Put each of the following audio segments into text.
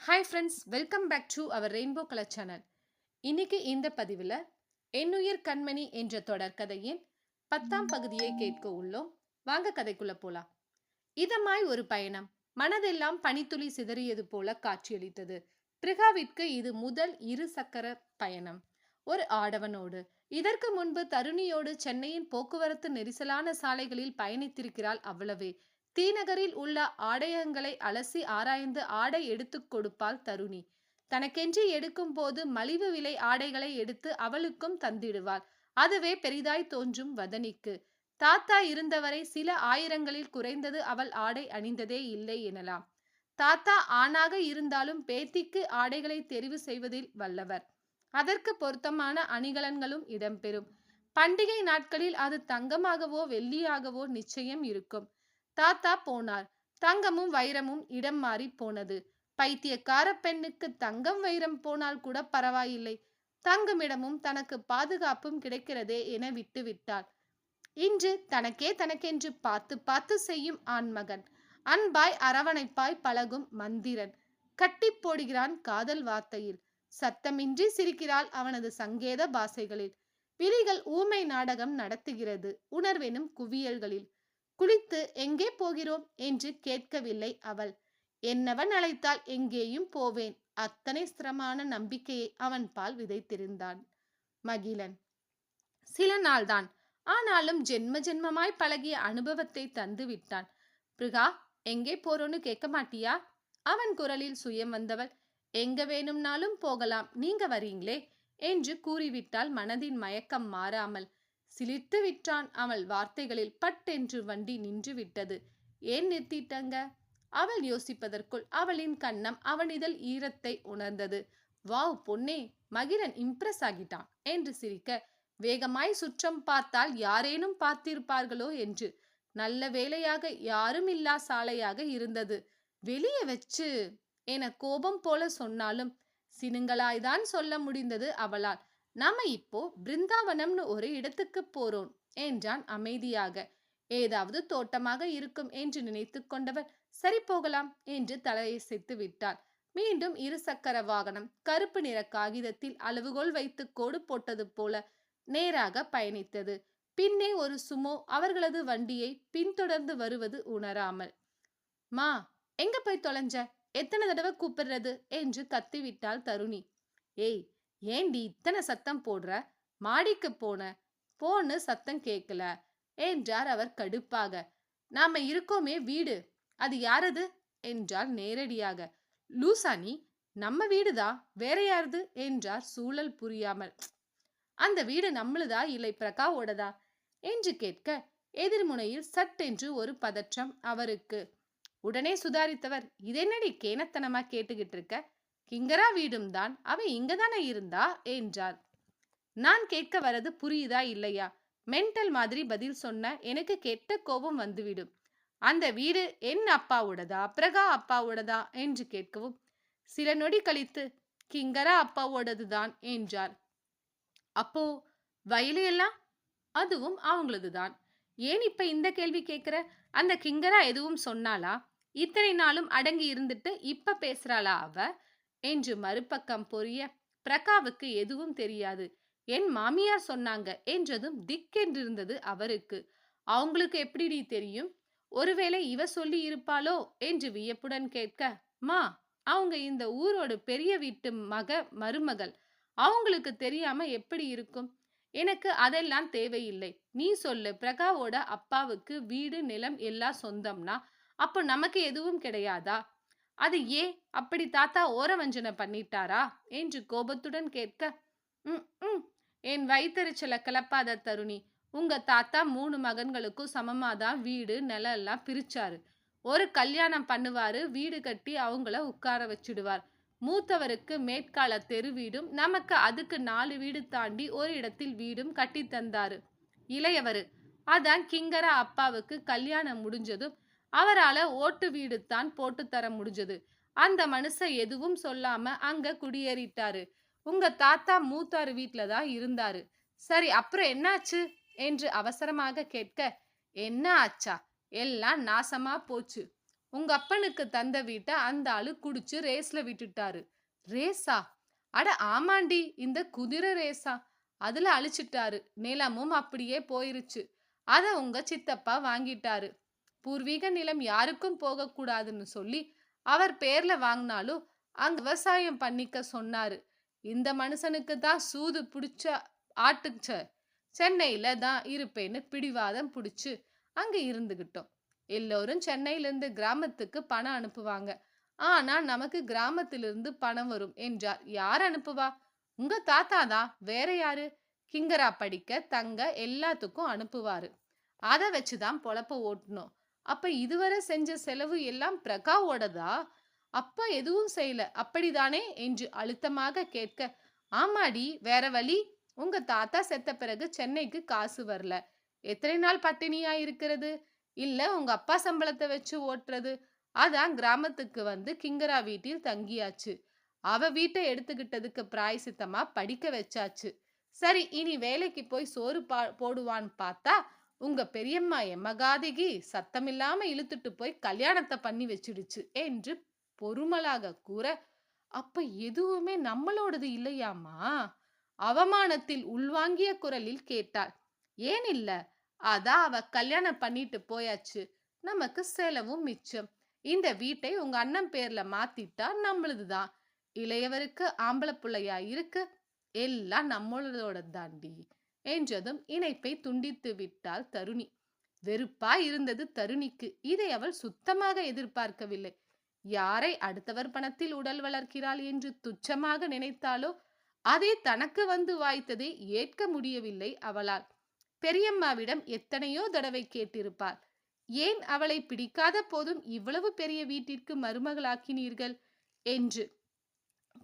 Hi friends welcome back to our rainbow colour channel இன்னைக்கு இந்த பதிவில் என்னுயிர் கண்மணி என்ற தொடர் கதையின் பத்தாம் பகுதியை கேட்க உள்ளோம். வாங்க கதைக்குள்ள போலாம். இதமாய் ஒரு பயணம். மனதெல்லாம் பனித்துளி சிதறியது போல காட்சியளித்தது. பிரிகாவிற்கு இது முதல் இரு சக்கர பயணம். ஒரு ஆடவனோடு இதற்கு முன்பு தருணியோடு சென்னையின் போக்குவரத்து நெரிசலான சாலைகளில் பயணித்திருக்கிறாள் அவ்வளவே. தீநகரில் உள்ள ஆடையங்களை அலசி ஆராய்ந்து ஆடை எடுத்துக் கொடுப்பாள் தருணி. தனக்கென்று எடுக்கும் போது மலிவு விலை ஆடைகளை எடுத்து அவளுக்கும் தந்திடுவாள். அதுவே பெரிதாய் தோன்றும் வதனிக்கு. தாத்தா இருந்தவரை சில ஆயிரங்களில் குறைந்தது அவள் ஆடை அணிந்ததே இல்லை எனலாம். தாத்தா ஆணாக இருந்தாலும் பேத்திக்கு ஆடைகளை தெரிவு செய்வதில் வல்லவர். அதற்கு பொருத்தமான அணிகலன்களும் இடம்பெறும். பண்டிகை நாட்களில் அது தங்கமாகவோ வெள்ளியாகவோ நிச்சயம் இருக்கும். தாத்தா போனார். தங்கமும் வைரமும் இடம் மாறி போனது. பைத்தியக்கார பெண்ணுக்கு தங்கம் வைரம் போனால் கூட பரவாயில்லை. தங்கமிடமும் தனக்கு பாதுகாப்பும் கிடைக்கிறதே என விட்டு விட்டாள். இன்று தனக்கே தனக்கென்று பார்த்து பார்த்து செய்யும் ஆண்மகன். அன்பாய் அரவணைப்பாய் பழகும் மந்திரன். கட்டி போடுகிறான் காதல் வார்த்தையில். சத்தமின்றி சிரிக்கிறாள் அவனது சங்கேத பாசைகளில் விழிகள் ஊமை நாடகம் நடத்துகிறது. உணர்வெனும் குவியல்களில். குளித்து எங்கே போகிறோம்? என்று கேட்கவில்லை அவள். என்னவன் அழைத்தால் எங்கேயும் போவேன். அத்தனை ஸ்திரமான நம்பிக்கையை அவன் பால் விதைத்திருந்தான். மகிழன். சில நாள்தான். ஆனாலும் ஜென்ம ஜென்மமாய் பழகிய அனுபவத்தை தந்து விட்டான். பிருகா எங்கே போறோன்னு கேட்க மாட்டியா? அவன் குரலில் சுயம் வந்தவள். எங்க வேணும்னாலும் போகலாம். நீங்க வரீங்களே? என்று கூறிவிட்டால் மனதின் மயக்கம் மாறாமல் சிலிர்த்து விட்டான் அவள் வார்த்தைகளில் பட்டென்று வண்டி நின்று விட்டது ஏன் நிறுத்திட்டங்க? அவள் யோசிப்பதற்குள் அவளின் கண்ணம் அவனிதழ் ஈரத்தை உணர்ந்தது. வாவ் பொன்னே மகிழன் இம்ப்ரெஸ் ஆகிட்டான் என்று சிரிக்க வேகமாய் சுற்றம் பார்த்தால் யாரேனும் பார்த்திருப்பார்களோ என்று. நல்ல வேலையாக யாரும் இல்லா சாலையாக இருந்தது. வெளியே வச்சு என கோபம் போல சொன்னாலும் சினுங்களாய்தான் சொல்ல முடிந்தது அவளால். நாம இப்போ பிருந்தாவனம்னு ஒரு இடத்துக்கு போறோம் என்றான் அமைதியாக. ஏதாவது தோட்டமாக இருக்கும் என்று நினைத்து கொண்டவர் சரி போகலாம் என்று தலையசைத்து விட்டார் மீண்டும் இருசக்கர வாகனம் கருப்பு நிற காகிதத்தில் அளவுகோல் வைத்து கோடு போட்டது போல நேராக பயணித்தது. பின்னே ஒரு சுமோ அவர்களது வண்டியை பின்தொடர்ந்து வருவது உணராமல் மா எங்க போய் தொலைஞ்ச? எத்தனை தடவை கூப்பிடுறது? என்று கத்திவிட்டாள் தருணி. ஏய் ஏண்டி இத்தனை சத்தம் போடுற? மாடிக்கு போன. போன்னு சத்தம் கேட்கல என்றார் அவர் கடுப்பாக. நாம இருக்கோமே வீடு. அது யாரது? என்றார் நேரடியாக. லூசானி நம்ம வீடுதா? வேற யாருது? என்றார் சூழல் புரியாமல். அந்த வீடு நம்மளுதா? இல்லை பிரகாவோடதா? என்று கேட்க எதிர்முனையில் சட்டென்று ஒரு பதற்றம் அவருக்கு. உடனே சுதாரித்தவர் இதென்னடி கேனத்தனமா கேட்டுக்கிட்டு இருக்க? கிங்கரா வீடும் தான் அவ இங்கதானே இருந்தா? என்றார் நான் கேட்க வரது புரியுதா இல்லையா? மென்டல் மாதிரி பதில் சொன்ன எனக்கு கெட்ட கோபம் வந்துவிடும். அந்த வீடு என் அப்பாவோடதா? பிரகா அப்பாவோடதா? என்று கேட்கவும் சில நொடி கழித்து கிங்கரா அப்பாவோடது தான் என்றார் அப்போ வயலு எல்லாம்? அதுவும் அவங்களது தான் ஏன் இப்ப இந்த கேள்வி கேட்கிற? அந்த கிங்கரா எதுவும் சொன்னாளா? இத்தனை நாளும் அடங்கி இருந்துட்டு இப்ப பேசுறாளா அவ? என்று மறுபக்கம் பொரிய பிரகாவுக்கு எதுவும் தெரியாது. என் மாமியார் சொன்னாங்க என்றதும் திக்கென்றிருந்தது அவருக்கு. அவங்களுக்கு எப்படிடி தெரியும்? ஒருவேளை இவ சொல்லி இருப்பாளோ? என்று வியப்புடன் கேட்க மா அவங்க இந்த ஊரோட பெரிய வீட்டு மக மருமகள் அவங்களுக்கு தெரியாம எப்படி இருக்கும்? எனக்கு அதெல்லாம் தேவையில்லை. நீ சொல்லு பிரகாவோட அப்பாவுக்கு வீடு நிலம் எல்லாம் சொந்தம்னா அப்போ நமக்கு எதுவும் கிடையாதா? அது ஏ அப்படி தாத்தா ஓரவஞ்சனை பண்ணிட்டாரா? என்று கோபத்துடன் கேட்க ம் ம் என் வயிற்றுச்சலை கிளப்பாத தருணி. உங்க தாத்தா மூணு மகன்களுக்கும் சமமாதான் வீடு நிலம் எல்லாம் பிரிச்சாரு. ஒரு கல்யாணம் பண்ணுவாரு வீடு கட்டி அவங்கள உட்கார வச்சிடுவார். மூத்தவருக்கு மேற்கால தெரு வீடும் நமக்கு அதுக்கு நாலு வீடு தாண்டி ஒரு இடத்தில் வீடும் கட்டி தந்தாரு இளையவரு அதான் கிங்கரா அப்பாவுக்கு கல்யாணம் முடிஞ்சதும் அவரால ஓட்டு வீடு தான் போட்டு தர முடிஞ்சது. அந்த மனுஷன் எதுவும் சொல்லாம அங்க குடியேறிட்டாரு. உங்க தாத்தா மூத்தாரு வீட்ல தான் இருந்தாரு. சரி அப்புறம் என்னாச்சு? என்று அவசரமாக கேட்க என்ன ஆச்சா? எல்லாம் நாசமா போச்சு. உங்க அப்பனுக்கு தந்த வீட்டை அந்த ஆளு குடிச்சு ரேஸ்ல விட்டுட்டாரு. ரேஸா? அட ஆமாண்டி. இந்த குதிரை ரேஸா. அதுல அழிச்சிட்டாரு. நிலமும் அப்படியே போயிருச்சு. அத உங்க சித்தப்பா வாங்கிட்டாரு. பூர்வீக நிலம் யாருக்கும் போகக்கூடாதுன்னு சொல்லி அவர் பேர்ல வாங்கினாலும் அங்க விவசாயம் பண்ணிக்க சொன்னாரு. இந்த மனுஷனுக்கு தான் சூது பிடிச்ச ஆட்டுச்ச சென்னையில தான் இருப்பேன்னு பிடிவாதம் பிடிச்சு அங்க இருந்துகிட்டோம். எல்லோரும் சென்னையிலிருந்து கிராமத்துக்கு பணம் அனுப்புவாங்க. ஆனா நமக்கு கிராமத்திலிருந்து பணம் வரும் என்றார். யார் அனுப்புவா? உங்க தாத்தா தான். வேற யாரு? கிங்கரா படிக்க தங்க எல்லாத்துக்கும் அனுப்புவாரு. அதை வச்சுதான் பொழப்ப ஓட்டணும் அப்ப இதுவரை செஞ்ச செலவு எல்லாம் பிரகாவோடதா? அப்பா எதுவும் செய்யல. அப்படிதானே? என்று அழுத்தமாக கேட்க ஆமாடி வேற வழி. உங்க தாத்தா செத்த பிறகு சென்னைக்கு காசு வரல. எத்தனை நாள் பட்டினியா இருக்கிறது? இல்ல உங்க அப்பா சம்பளத்தை வச்சு ஓட்டுறது. அதான் கிராமத்துக்கு வந்து கிங்கரா வீட்டில் தங்கியாச்சு. அவ வீட்டை எடுத்துக்கிட்டதுக்கு பிராயசித்தமா படிக்க வச்சாச்சு. சரி இனி வேலைக்கு போய் சோறு பா போடுவான்னு பார்த்தா உங்க பெரியம்மா எம்மகாதகி சத்தமில்லாம இழுத்துட்டு போய் கல்யாணத்தை பண்ணி வச்சிடுச்சு என்று பொறுமலாக கூற அப்ப எதுவுமே நம்மளோடது இல்லையாமா அவமானத்தில் உள்வாங்கிய குரலில் கேட்டாள். ஏன் இல்ல? அதான் அவ கல்யாணம் பண்ணிட்டு போயாச்சு. நமக்கு செலவும் மிச்சம். இந்த வீட்டை உங்க அண்ணன் பேர்ல மாத்திட்டா நம்மளதுதான். இளையவருக்கு ஆம்பளை பிள்ளையா இருக்கு. எல்லாம் நம்மளோட தாண்டி என்றதும் இணைப்பை துண்டித்து விட்டாள் தருணி. வெறுப்பா இருந்தது தருணிக்கு. இதை அவள் சுத்தமாக எதிர்பார்க்கவில்லை. யாரை அடுத்தவர் பணத்தில் உடல் வளர்க்கிறாள் என்று துச்சமாக நினைத்தாலோ அதே தனக்கு வந்து வாய்த்ததை ஏற்க முடியவில்லை அவளால். பெரியம்மாவிடம் எத்தனையோ தடவை கேட்டிருப்பாள். ஏன் அவளை பிடிக்காத போதும் இவ்வளவு பெரிய வீட்டிற்கு மருமகளாக்கினீர்கள்? என்று.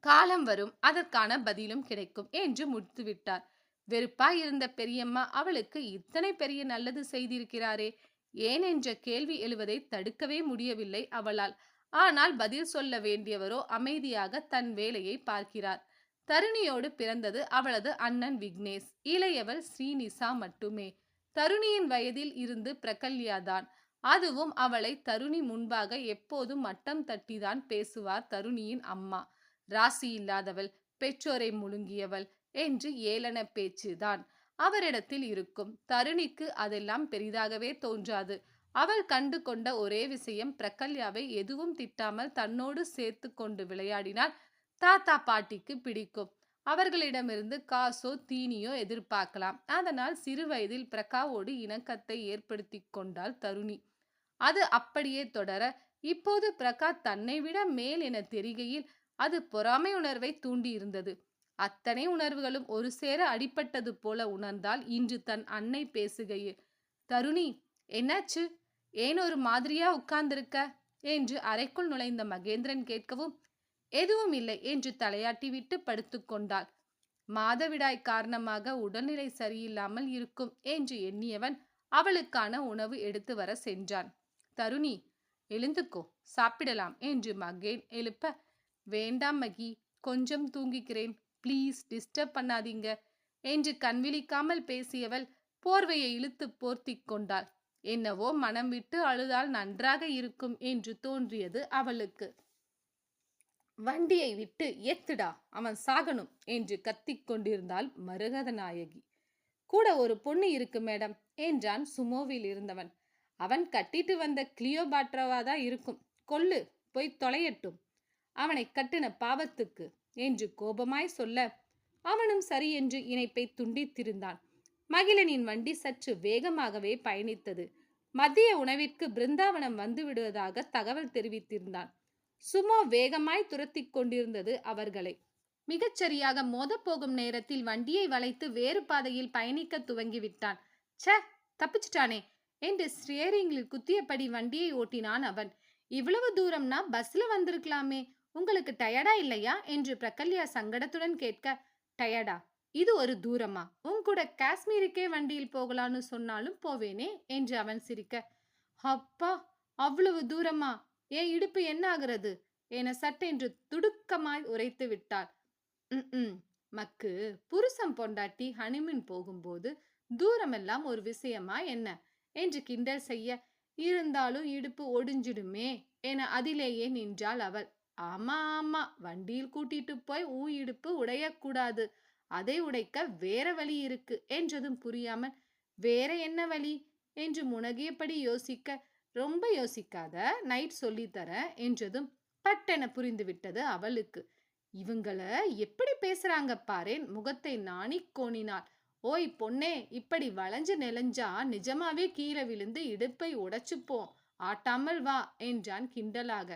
காலம் வரும் அதற்கான பதிலும் கிடைக்கும் என்று முடித்துவிட்டார் வெறுப்பாய் இருந்த பெரியம்மா அவளுக்கு இத்தனை பெரிய நல்லது செய்திருக்கிறாரே? ஏன் என்ற கேள்வி எழுவதை தடுக்கவே முடியவில்லை அவளால். ஆனால் பதில் சொல்ல வேண்டியவரோ அமைதியாக தன் வேலையை பார்க்கிறார். தருணியோடு பிறந்தது அவளது அண்ணன் விக்னேஷ். இளையவள் ஸ்ரீனிசா மட்டுமே. தருணியின் வயதில் இருந்து பிரகல்யாதான். அதுவும் அவளை தருணி முன்பாக எப்போதும் மட்டம் தட்டிதான் பேசுவார் தருணியின் அம்மா. ராசி இல்லாதவள் பெற்றோரை முழுங்கியவள் என்று ஏளன பேச்சுதான் அவரிடத்தில் இருக்கும் தருணிக்கு அதெல்லாம் பெரிதாகவே தோன்றாது. அவள் கண்டு கொண்ட ஒரே விஷயம் பிரகல்யாவை எதுவும் திட்டாமல் தன்னோடு சேர்த்து கொண்டு விளையாடினால் தாத்தா பாட்டிக்கு பிடிக்கும். அவர்களிடமிருந்து காசோ தீனியோ எதிர்பார்க்கலாம். அதனால் சிறு வயதில் பிரகாவோடு இணக்கத்தை ஏற்படுத்தி கொண்டாள் தருணி. அது அப்படியே தொடர இப்போது பிரகா தன்னை விட மேல் என தெரிகையில் அது பொறாமை உணர்வை தூண்டியிருந்தது. அத்தனை உணர்வுகளும் ஒரு சேர அடிப்பட்டது போல உணர்ந்தால் இன்று தன் அன்னை பேசுகையில் தருணி என்னாச்சு? ஏன் ஒரு மாதிரியா உட்கார்ந்திருக்க? என்று அறைக்குள் நுழைந்த மகேந்திரன் கேட்கவும் எதுவும் இல்லை என்று தலையாட்டி விட்டு படுத்துக்கொண்டாள் மாதவிடாய் காரணமாக உடல்நிலை சரியில்லாமல் இருக்கும் என்று எண்ணியவன் அவளுக்கான உணவு எடுத்து வர சென்றான். தருணி எழுந்துக்கோ சாப்பிடலாம் என்று மகேன் எழுப்ப வேண்டாம் மகி கொஞ்சம் தூங்கிக்கிறேன் ப்ளீஸ் டிஸ்டர்ப் பண்ணாதீங்க என்று கண்விழிக்காமல் பேசியவள் போர்வையை இழுத்து போர்த்தி கொண்டாள். என்னவோ மனம் விட்டு அழுதால் நன்றாக இருக்கும் என்று தோன்றியது அவளுக்கு. வண்டியை விட்டு எத்துடா அவன் சாகணும் என்று கத்திக் கொண்டிருந்தாள் மருகத நாயகி கூட ஒரு பொண்ணு இருக்கு மேடம் என்றான் சுமோவில் இருந்தவன். அவன் கட்டிட்டு வந்த கிளியோபாட்ராவா தான் இருக்கும். கொல்லு போய் தொலையட்டும். அவனை கட்டின பாவத்துக்கு என்று கோபமாய் சொல்ல அவனும் சரி என்று இணைப்பை துண்டித்திருந்தான். மகிழனின் வண்டி சற்று வேகமாகவே பயணித்தது. மதிய உணவிற்கு பிருந்தாவனம் வந்து விடுவதாக தகவல் தெரிவித்திருந்தான். சுமோ வேகமாய் துரத்தி கொண்டிருந்தது அவர்களை. மிகச்சரியாக மோதப்போகும் நேரத்தில் வண்டியை வளைத்து வேறு பாதையில் பயணிக்க துவங்கிவிட்டான். ச தப்பிச்சிட்டானே என்று ஸ்டியரிங்கில் குத்தியபடி வண்டியை ஓட்டினான் அவன். இவ்வளவு தூரம்னா பஸ்ல வந்திருக்கலாமே உங்களுக்கு டயர்டா இல்லையா? என்று பிரகல்யா சங்கடத்துடன் கேட்க டயர்டா இது ஒரு தூரமா? உன் கூட காஷ்மீருக்கே வண்டியில் போகலான்னு சொன்னாலும் போவேனே? என்று அவன் சிரிக்க அப்பா அவ்வளவு தூரமா? என் இடுப்பு என்ன ஆகிறது? என சட்டென்று துடுக்கமாய் உரைத்து விட்டாள். ம் மக்கு புருஷம் பொண்டாட்டி ஹனிமூன் போகும்போது தூரமெல்லாம் ஒரு விஷயமா என்ன? என்று கிண்டல் செய்ய இருந்தாலும் இடுப்பு ஒடிஞ்சிடுமே? என அதிலேயே நின்றாள் அவள். ஆமா ஆமா. வண்டியில் கூட்டிட்டு போய் ஊ இடுப்பு உடையக்கூடாது. அதை உடைக்க வேற வழி இருக்கு என்றதும் புரியாமல் வேற என்ன வழி? என்று முனகியபடி யோசிக்க ரொம்ப யோசிக்காத நைட் சொல்லித்தர என்றதும் பட்டென புரிந்துவிட்டது அவளுக்கு. இவங்கள எப்படி பேசுறாங்க பாரேன்? முகத்தை நாணி கோணினாள். ஓய் பொண்ணே இப்படி வளைஞ்சு நெலஞ்சா நிஜமாவே கீழே விழுந்து இடுப்பை உடைச்சுப்போம். ஆட்டாமல் வா என்றான் கிண்டலாக.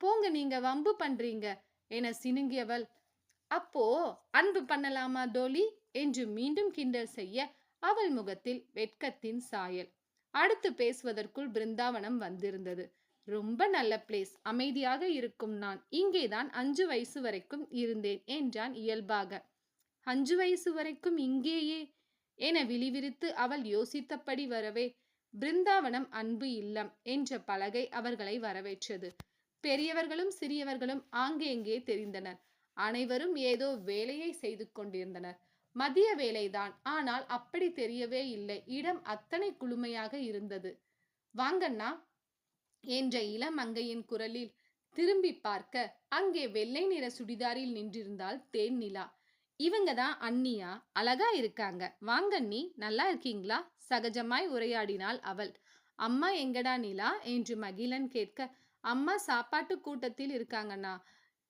போங்க நீங்க வம்பு பண்றீங்க என சினுங்கியவள். அப்போ அன்பு பண்ணலாமா டோலி என்று மீண்டும் கிண்டல் செய்ய அவள் முகத்தில் வெட்கத்தின் சாயல். அடுத்து பேசுவதற்குள் பிருந்தாவனம் வந்திருந்தது. ரொம்ப நல்ல பிளேஸ் அமைதியாக இருக்கும் நான். இங்கேதான் அஞ்சு வயசு வரைக்கும் இருந்தேன் என்றான் இயல்பாக. அஞ்சு வயசு வரைக்கும் இங்கேயே? என விழிவிரித்து அவள் யோசித்தபடி வரவே பிருந்தாவனம் அன்பு இல்லம் என்ற பலகை அவர்களை வரவேற்றது. பெரியவர்களும் சிறியவர்களும் ஆங்கேங்கே தெரிந்தனர். அனைவரும் ஏதோ வேலையை செய்து கொண்டிருந்தனர். மதிய வேலைதான். ஆனால் அப்படி தெரியவே இல்லை. இடம் அத்தனை குளுமையாக இருந்தது. வாங்கண்ணா என்ற இளம் அங்கையின் குரலில் திரும்பி பார்க்க அங்கே வெள்ளை நிற சுடிதாரில் நின்றிருந்தாள் தேன் நிலா. இவங்க தான் அண்ணியா? அழகா இருக்காங்க. வாங்கண்ணி நல்லா இருக்கீங்களா? சகஜமாய் உரையாடினாள் அவள். அம்மா எங்கடா நிலா? என்று மகிழன் கேட்க அம்மா சாப்பாட்டு கூட்டத்தில் இருக்காங்கண்ணா.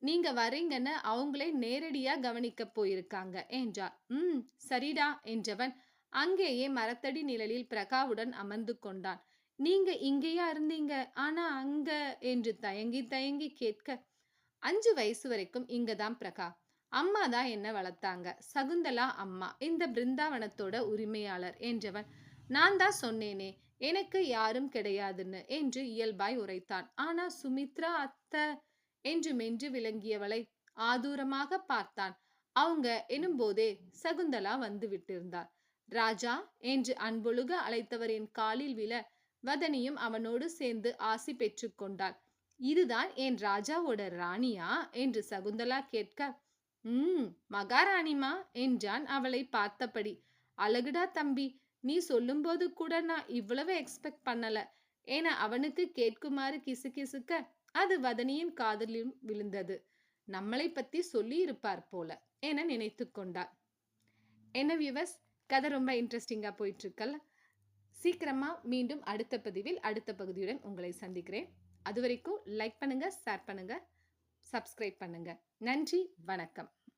நீங்க வரீங்கன்னு அவங்களே நேரடியா கவனிக்க போயிருக்காங்க என்றார். ம் சரிடா என்றவன் அங்கேயே மரத்தடி நிழலில் பிரகாவுடன் அமர்ந்து கொண்டான். நீங்க இங்கேயா இருந்தீங்க? ஆனா அங்க என்று தயங்கி தயங்கி கேட்க அஞ்சு வயசு வரைக்கும் இங்கதான் பிரகா. அம்மா தான் என்ன வளர்த்தாங்க? சகுந்தலா அம்மா இந்த பிருந்தாவனத்தோட உரிமையாளர் என்றவன். நான் தான் சொன்னேனே எனக்கு யாரும் கிடையாதுன்னு என்று இயல்பாய் உரைத்தான். ஆனா சுமித்ரா அத்த என்று மென்று விளங்கியவளை ஆதூரமாக பார்த்தான். அவங்க எனும்போதே சகுந்தலா வந்து விட்டிருந்தார். ராஜா என்று அன்பொழுக அழைத்தவரின் காலில் விழ வதனியும் அவனோடு சேர்ந்து ஆசி பெற்று கொண்டாள். இதுதான் என் ராஜாவோட ராணியா? என்று சகுந்தலா கேட்க உம் மகாராணிமா என்றான் அவளை பார்த்தபடி. அழகுடா தம்பி நீ சொல்லும்போது கூட நான் இவ்வளவு எக்ஸ்பெக்ட் பண்ணல. என அவனுக்கு கேட்குமாறு கிசு கிசுக்க அது வதனியின் காதலிலும் விழுந்தது. நம்மளை பத்தி சொல்லி இருப்பார் போல என நினைத்து கொண்டார் என்ன வியூவர்ஸ் கதை ரொம்ப இன்ட்ரெஸ்டிங்கா போயிட்டு இருக்கல்ல சீக்கிரமா மீண்டும் அடுத்த பதிவில் அடுத்த பகுதியுடன் உங்களை சந்திக்கிறேன். அது வரைக்கும் லைக் பண்ணுங்க ஷேர் பண்ணுங்க சப்ஸ்கிரைப் பண்ணுங்க. நன்றி வணக்கம்.